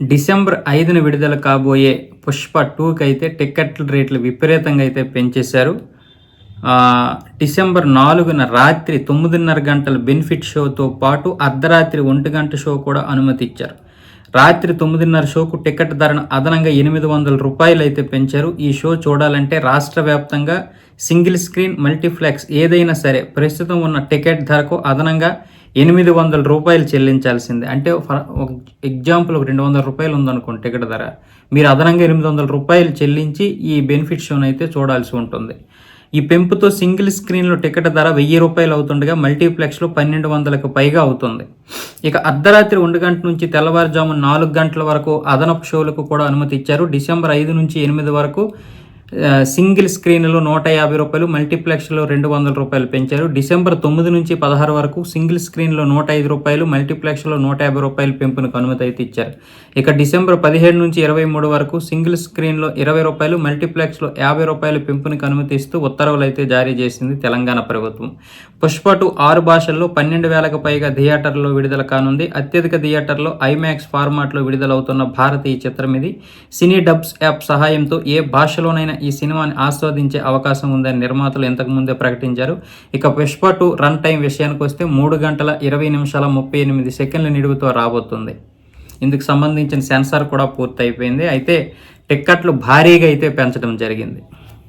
December ఐదున విడుదల కాబోయే పుష్ప టూకి అయితే టికెట్ల రేట్లు విపరీతంగా అయితే పెంచేశారు. డిసెంబర్ నాలుగున రాత్రి తొమ్మిదిన్నర గంటల బెనిఫిట్ షోతో పాటు అర్ధరాత్రి ఒంటి గంట షో కూడా అనుమతి ఇచ్చారు రాత్రి తొమ్మిదిన్నర షోకు టికెట్ ధరను అదనంగా ఎనిమిది వందల రూపాయలు అయితే పెంచారు. ఈ షో చూడాలంటే రాష్ట్ర వ్యాప్తంగా సింగిల్ స్క్రీన్ మల్టీప్లెక్స్ ఏదైనా సరే ప్రస్తుతం ఉన్న టికెట్ ధరకు అదనంగా ఎనిమిది వందల రూపాయలు చెల్లించాల్సిందే. అంటే ఎగ్జాంపుల్ ఒక రెండు వందల రూపాయలు ఉందనుకోండి టికెట్ ధర. మీరు అదనంగా ఎనిమిది వందల రూపాయలు చెల్లించి ఈ బెనిఫిట్ షోనైతే అయితే చూడాల్సి ఉంటుంది. ఈ పెంపుతో సింగిల్ స్క్రీన్లో టికెట్ ధర వెయ్యి రూపాయలు అవుతుండగా మల్టీప్లెక్స్లో పన్నెండు వందలకు పైగా అవుతుంది. ఇక అర్ధరాత్రి ఒంటి గంట నుంచి తెల్లవారుజాము నాలుగు గంటల వరకు అదనపు షోలకు కూడా అనుమతి ఇచ్చారు. డిసెంబర్ ఐదు నుంచి ఎనిమిది వరకు సింగిల్ స్క్రీన్లో నూట యాభై రూపాయలు మల్టీప్లెక్స్లో రెండు వందల రూపాయలు పెంచారు. డిసెంబర్ తొమ్మిది నుంచి పదహారు వరకు సింగిల్ స్క్రీన్లో నూట ఐదు రూపాయలు మల్టీప్లెక్స్లో నూట యాభై రూపాయలు పెంపునకు అనుమతి అయితే ఇచ్చారు. ఇక డిసెంబర్ పదిహేడు నుంచి ఇరవై మూడు వరకు సింగిల్ స్క్రీన్లో ఇరవై రూపాయలు మల్టీప్లెక్స్లో యాభై రూపాయలు పెంపునకు అనుమతిస్తూ ఉత్తర్వులు అయితే జారీ చేసింది తెలంగాణ ప్రభుత్వం. పుష్ప టూ ఆరు భాషల్లో పన్నెండు వేలకు పైగా థియేటర్లో విడుదల కానుంది. అత్యధిక థియేటర్లో ఐమాక్స్ ఫార్మాట్లో విడుదలవుతున్న భారతీయ చిత్రం ఇది సినీ డబ్స్ యాప్ సహాయంతో ఏ భాషలోనైనా ఈ సినిమాని ఆస్వాదించే అవకాశం ఉందని నిర్మాతలు ఇంతకుముందే ప్రకటించారు. ఇక పుష్ప టూ రన్ టైం విషయానికి వస్తే మూడు గంటల ఇరవై నిమిషాల ముప్పై ఎనిమిది సెకండ్ల నిడువుతో రాబోతుంది. ఇందుకు సంబంధించిన సెన్సార్ కూడా పూర్తయిపోయింది. అయితే టిక్కెట్లు భారీగా అయితే పెంచడం జరిగింది.